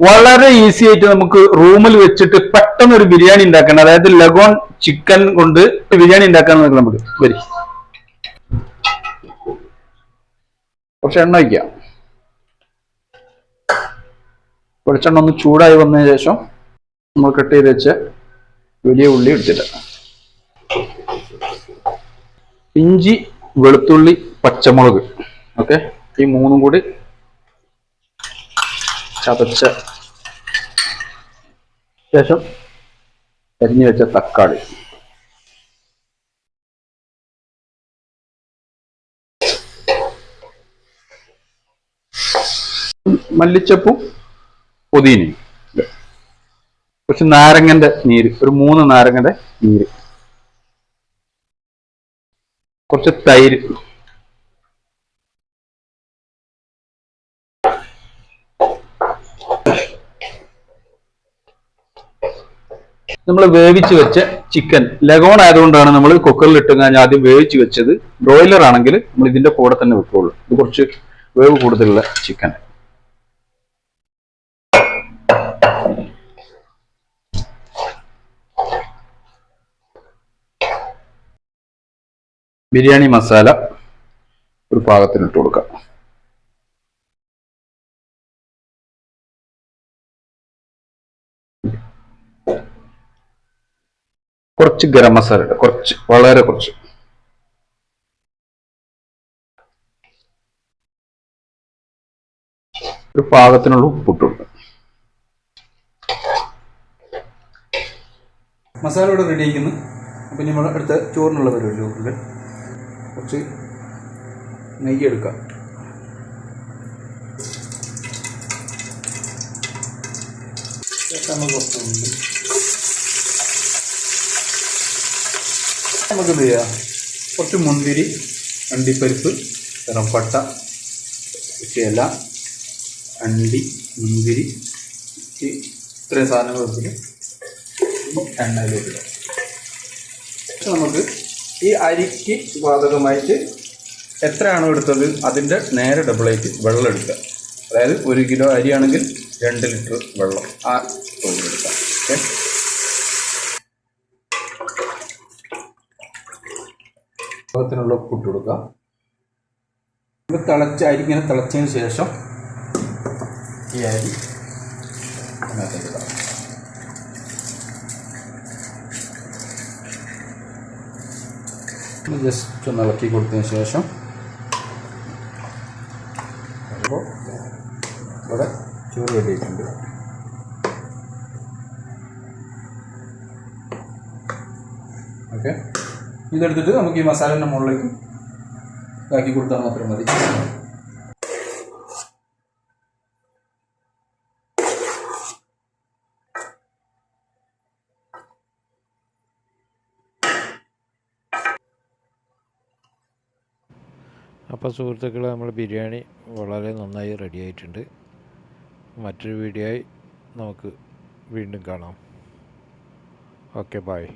വളരെ ഈസി ആയിട്ട് നമുക്ക് റൂമിൽ വെച്ചിട്ട് പെട്ടെന്ന് ഒരു ബിരിയാണി ഉണ്ടാക്കണം. അതായത് ലഗോൺ ചിക്കൻ കൊണ്ട് ബിരിയാണി ഉണ്ടാക്കാൻ നോക്കാം നമുക്ക് വരി. കുറച്ച് എണ്ണ വയ്ക്കാം വെളിച്ചെണ്ണ ഒന്ന് ചൂടായി വന്നതിന് ശേഷം നമ്മൾ കട്ട് ചെയ്ത് വെച്ച് വലിയ ഉള്ളി എടുത്തിട്ട്. ഇഞ്ചി വെളുത്തുള്ളി പച്ചമുളക്. ഓക്കെ ഈ മൂന്നും കൂടി ചതച്ച ശേഷം അരിഞ്ഞു വെച്ച തക്കാളി. മല്ലിച്ചപ്പും പുതിനയും. കുറച്ച് നാരങ്ങന്റെ നീര് ഒരു മൂന്ന് നാരങ്ങന്റെ നീര്. കുറച്ച് തൈര്. നമ്മൾ വേവിച്ച് വെച്ച ചിക്കൻ ലഗോൺ ആയതുകൊണ്ടാണ് നമ്മൾ കുക്കറിൽ ഇട്ട് കഴിഞ്ഞാൽ ആദ്യം വേവിച്ച് വെച്ചത്. ബ്രോയിലർ ആണെങ്കിൽ നമ്മൾ ഇതിന്റെ കൂടെ തന്നെ വെക്കുള്ളൂ. ഇത് കുറച്ച് വേവ് കൂടുതലുള്ള ചിക്കൻ ബിരിയാണി മസാല ഒരു പാകത്തിന് ഇട്ട് കൊടുക്കാം. കുറച്ച് ഗരം മസാല ഇടുക. കുറച്ച് വളരെ കുറച്ച്. ഒരു പാകത്തിനുള്ള ഉപ്പിട്ടുണ്ട് മസാല ഇവിടെ റെഡി ആയിരിക്കുന്നു അപ്പം നമ്മൾ അടുത്ത ചോറിനുള്ള പരിപാടി ചോറിൽ കുറച്ച് നെയ്യ് എടുക്കാം. ചേട്ടാ നമ്മൾ കുറച്ച് ഉള്ളി. നമുക്ക് എന്ത് ചെയ്യാം? കുറച്ച് മുന്തിരി അണ്ടിപ്പരിപ്പ് റംപട്ട ഇല അണ്ടി മുന്തിരി ഇത്രയും സാധനങ്ങൾ വെച്ചിട്ട് എണ്ണയിലേക്ക് പക്ഷെ നമുക്ക് ഈ അരിക്ക് ബാധകമായിട്ട് എത്രയാണോ എടുത്തത് അതിന്റെ നേരെ ഡബിളായിട്ട് വെള്ളം എടുക്കുക. അതായത് ഒരു കിലോ അരിയാണെങ്കിൽ രണ്ട് ലിറ്റർ വെള്ളം ആ തോതിലെടുക്കാം ഓക്കെ? പാകത്തിനുള്ള ഉപ്പിട്ട് കൊടുക്കുക. ഇത് തിളച്ച അരി ഇങ്ങനെ തിളച്ചതിന് ശേഷം ഈ അരി ജസ്റ്റ് ഒന്ന് ഇളക്കി കൊടുത്തതിന് ശേഷം ഇവിടെ ചോറ് റെഡി ഓക്കെ ഇതെടുത്തിട്ട് നമുക്ക് ഈ മസാലേന്റെ മുകളിലേക്ക് ഇതാക്കി കൊടുത്താൽ മാത്രം മതി. അപ്പോൾ സുഹൃത്തുക്കളെ നമ്മൾ ബിരിയാണി വളരെ നന്നായി റെഡി ആയിട്ടുണ്ട്. മറ്റൊരു വീഡിയോ ആയി നമുക്ക് വീണ്ടും കാണാം. Okay bye